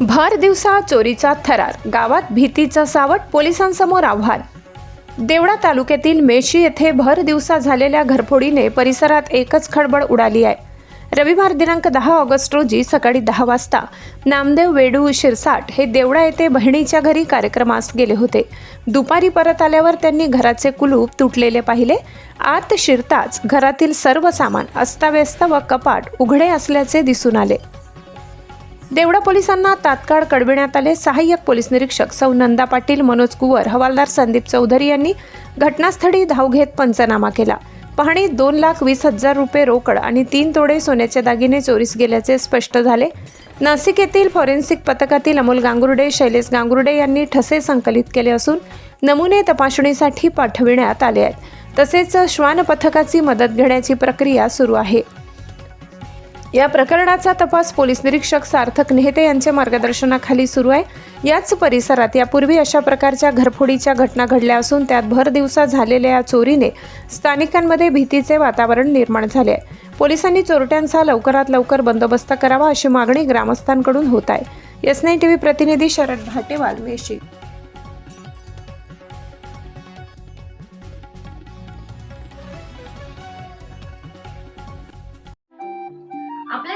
भर दिवसा चोरीचा थरार. गावात भीतीचं सावट पोलिसांसमोर आव्हान. देवळा तालुक्यातील मेशी येथे भर दिवसा झालेल्या घरफोडीने परिसरात एकच खळबळ उडाली आहे. रविवार दिनांक दहा ऑगस्ट रोजी सकाळी दहा वाजता नामदेव वेडू शिरसाट हे देवळा येथे बहिणीच्या घरी कार्यक्रमास गेले होते. दुपारी परत आल्यावर त्यांनी घराचे कुलूप तुटलेले पाहिले. आत शिरताच घरातील सर्व सामान अस्ताव्यस्त व कपाट उघडे असल्याचे दिसून आले. देवडा पोलिसांना तात्काळ कळविण्यात आले. सहाय्यक पोलीस निरीक्षक सौ नंदा पाटील मनोज कुवर हवालदार संदीप चौधरी यांनी घटनास्थळी धाव घेत पंचनामा केला. पाहणीत दोन लाख वीस हजार रुपये रोकड आणि तीन तोडे सोन्याचे दागिने चोरीस गेल्याचे स्पष्ट झाले. नाशिक येथील फॉरेन्सिक पथकातील अमोल गांगुर्डे शैलेश गांगुर्डे यांनी ठसे संकलित केले असून नमुने तपासणीसाठी पाठविण्यात आले आहेत. तसेच श्वान पथकाची मदत घेण्याची प्रक्रिया सुरू आहे. या प्रकरणाचा तपास पोलीस निरीक्षक सार्थक नेहते यांच्या मार्गदर्शनाखाली सुरू आहे. याच परिसरात यापूर्वी अशा प्रकारच्या घरफोडीच्या घटना घडल्या असून त्यात भर दिवसा झालेल्या या चोरीने स्थानिकांमध्ये भीतीचे वातावरण निर्माण झाले आहे. पोलिसांनी चोरट्यांचा लवकरात लवकर बंदोबस्त करावा अशी मागणी ग्रामस्थांकडून होत आहे. एस नाईन टीव्ही प्रतिनिधी शरद भाटेवाल मेशी